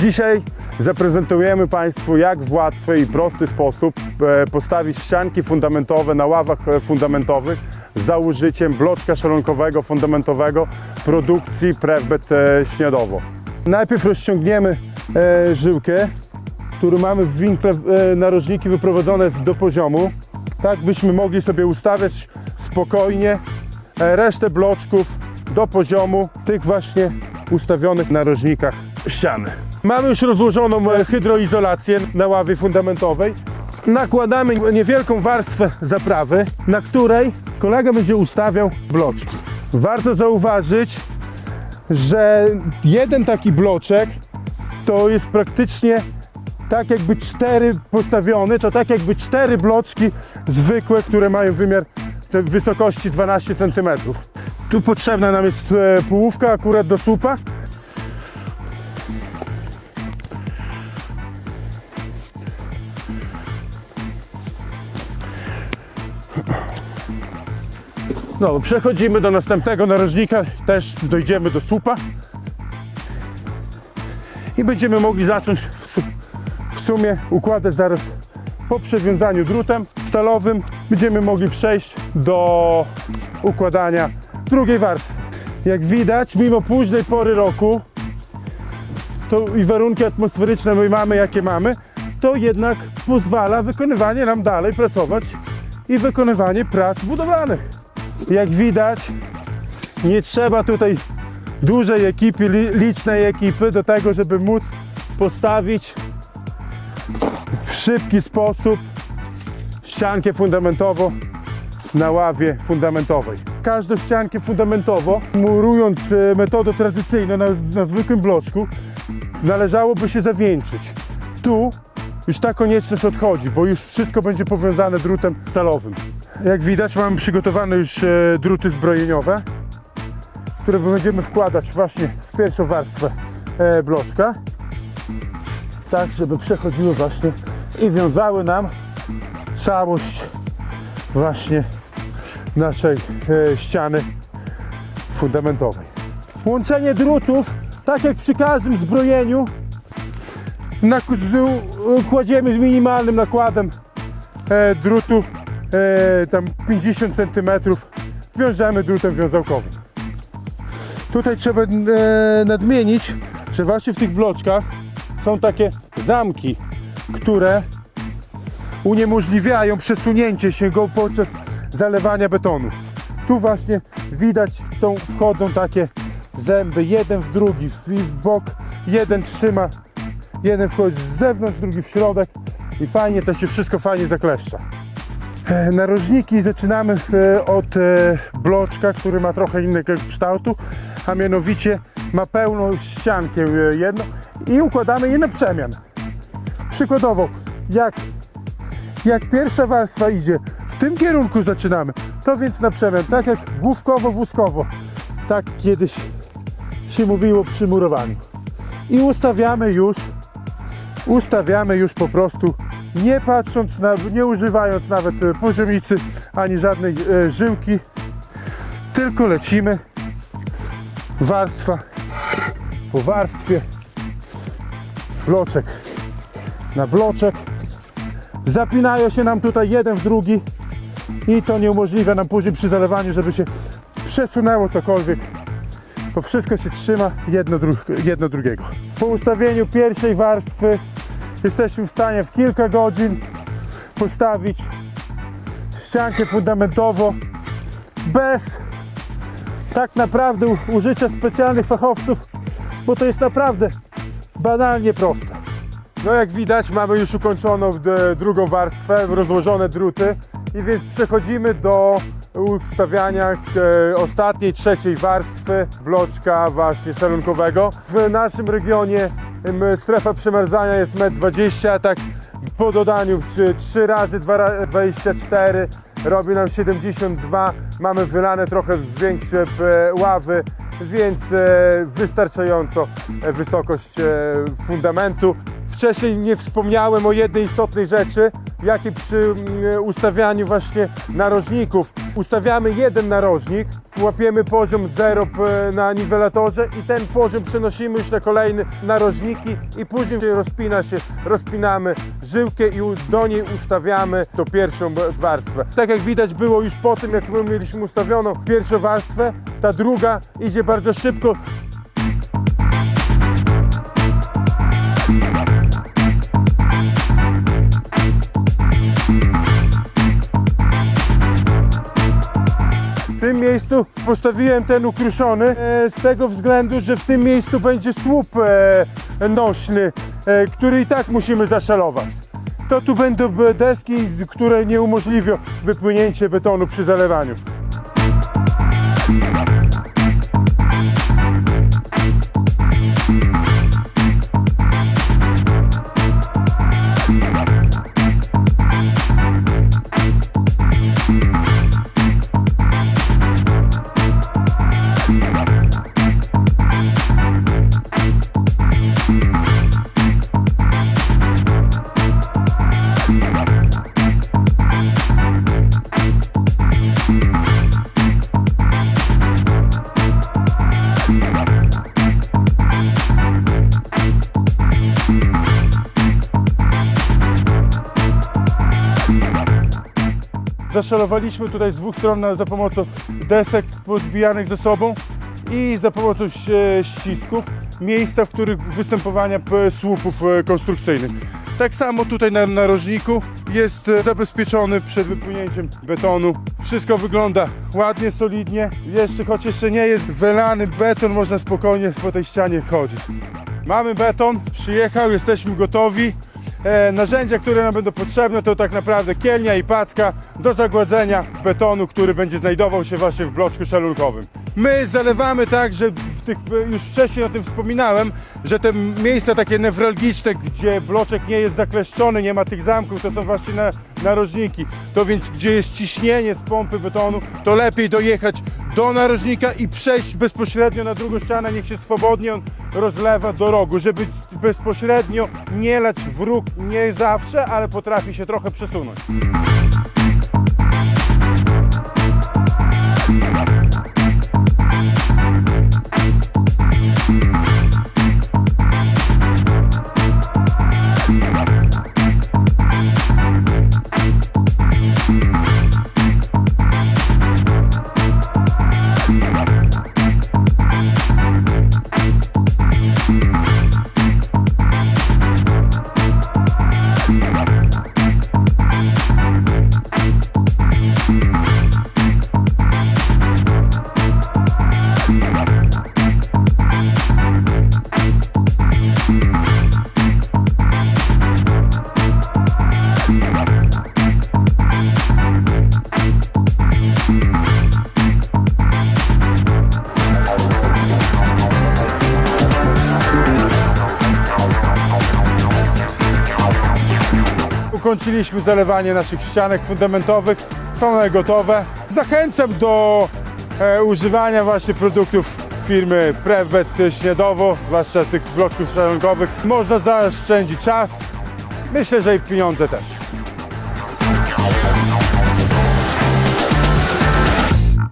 Dzisiaj zaprezentujemy Państwu, jak w łatwy i prosty sposób e, postawić ścianki fundamentowe na ławach e, fundamentowych za użyciem bloczka szalunkowego fundamentowego produkcji Prevbet e, Śniadowo. Najpierw rozciągniemy żyłkę, którą mamy w winkle narożniki wyprowadzone do poziomu, tak byśmy mogli sobie ustawiać spokojnie resztę bloczków do poziomu tych właśnie ustawionych narożnikach ściany. Mamy już rozłożoną e, hydroizolację na ławie fundamentowej. Nakładamy niewielką warstwę zaprawy, na której kolega będzie ustawiał bloczki. Warto zauważyć, że jeden taki bloczek to jest praktycznie tak jakby cztery postawione, to tak jakby cztery bloczki zwykłe, które mają wymiar wysokości 12 cm. Tu potrzebna nam jest e, połówka akurat do słupa. No, przechodzimy do następnego narożnika, też dojdziemy do słupa i będziemy mogli zacząć w, su- w sumie układać zaraz po przewiązaniu drutem stalowym będziemy mogli przejść do układania drugiej warstwy. Jak widać, mimo późnej pory roku to i warunki atmosferyczne my mamy jakie mamy, to jednak pozwala wykonywanie nam dalej pracować i wykonywanie prac budowlanych. Jak widać, nie trzeba tutaj dużej ekipy, li, licznej ekipy do tego, żeby móc postawić w szybki sposób ściankę fundamentową na ławie fundamentowej. Każdą ściankę fundamentową, murując e, metodą tradycyjną na, na zwykłym bloczku, należałoby się zawieńczyć. Tu już ta konieczność odchodzi, bo już wszystko będzie powiązane drutem stalowym. Jak widać mamy przygotowane już e, druty zbrojeniowe, które będziemy wkładać właśnie w pierwszą warstwę e, bloczka, tak żeby przechodziły właśnie i wiązały nam całość właśnie naszej e, ściany fundamentowej. Łączenie drutów, tak jak przy każdym zbrojeniu, kładziemy z minimalnym nakładem drutu, e, tam 50 cm, wiążemy drutem wiązałkowym. Tutaj trzeba e, nadmienić, że właśnie w tych bloczkach są takie zamki, które uniemożliwiają przesunięcie się go podczas zalewania betonu. Tu właśnie widać, są, wchodzą takie zęby, jeden w drugi, w, w bok, jeden trzyma, jeden wchodzi z zewnątrz, drugi w środek i fajnie to się wszystko fajnie zakleszcza. E, Narożniki zaczynamy e, od e, bloczka, który ma trochę innego kształtu, a mianowicie ma pełną ściankę jedną i układamy je na przemian. Przykładowo, jak, jak pierwsza warstwa idzie, w tym kierunku zaczynamy, to więc na przemian, tak jak główkowo-wózkowo, tak kiedyś się mówiło przy murowaniu. I ustawiamy już, ustawiamy już po prostu, nie patrząc, na, nie używając nawet e, poziomicy, ani żadnej e, żyłki, tylko lecimy warstwa po warstwie, bloczek na bloczek. Zapinają się nam tutaj jeden w drugi i to nie umożliwia nam później przy zalewaniu, żeby się przesunęło cokolwiek. To wszystko się trzyma jedno, dru- jedno drugiego. Po ustawieniu pierwszej warstwy jesteśmy w stanie w kilka godzin postawić ściankę fundamentową bez tak naprawdę użycia specjalnych fachowców, bo to jest naprawdę banalnie proste. No jak widać mamy już ukończoną d- drugą warstwę, rozłożone druty i więc przechodzimy do ustawiania e, ostatniej, trzeciej warstwy bloczka właśnie szalunkowego. W naszym regionie strefa przemarzania jest 1,20 m, tak po dodaniu 3 razy 2 ra- 24 robi nam 72, mamy wylane trochę większe e, ławy, więc e, wystarczająco wysokość fundamentu. Wcześniej nie wspomniałem o jednej istotnej rzeczy, jak i przy ustawianiu właśnie narożników. Ustawiamy jeden narożnik, łapiemy poziom 0 p- na niwelatorze i ten poziom przenosimy już na kolejne narożniki i później rozpina się, rozpinamy żyłkę i do niej ustawiamy tą pierwszą warstwę. Tak jak widać było już po tym, jak my mieliśmy ustawioną pierwszą warstwę, ta druga idzie bardzo szybko, W tym miejscu postawiłem ten ukruszony e, z tego względu, że w tym miejscu będzie słup e, nośny, e, który i tak musimy zaszalować. To tu będą deski, które nie umożliwią wypłynięcie betonu przy zalewaniu. Zaszalowaliśmy tutaj z dwóch stron na- za pomocą desek pozbijanych ze sobą i za pomocą ścisków miejsca, w których występowania słupów e, konstrukcyjnych. Tak samo tutaj na narożniku jest e, zabezpieczony przed wypłynięciem betonu. Wszystko wygląda ładnie, solidnie. Jeszcze, choć jeszcze nie jest wylany beton, można spokojnie po tej ścianie chodzić. Mamy beton, przyjechał, jesteśmy gotowi. E, narzędzia, które nam będą potrzebne to tak naprawdę kielnia i packa do zagładzenia betonu, który będzie znajdował się właśnie w bloczku szalunkowym. My zalewamy tak, że w tych, już wcześniej o tym wspominałem, że te miejsca takie newralgiczne, gdzie bloczek nie jest zakleszczony, nie ma tych zamków, to są właśnie na, narożniki. To więc gdzie jest ciśnienie z pompy betonu, to lepiej dojechać do narożnika i przejść bezpośrednio na drugą ścianę, niech się swobodnie on rozlewa do rogu, żeby bezpośrednio nie lać w róg nie zawsze, ale potrafi się trochę przesunąć. Ukończyliśmy zalewanie naszych ścianek fundamentowych. Są one gotowe. Zachęcam do e, używania właśnie produktów firmy Prevbet Śniadowo, zwłaszcza tych bloczków szalonkowych. Można zaoszczędzić czas. Myślę, że i pieniądze też.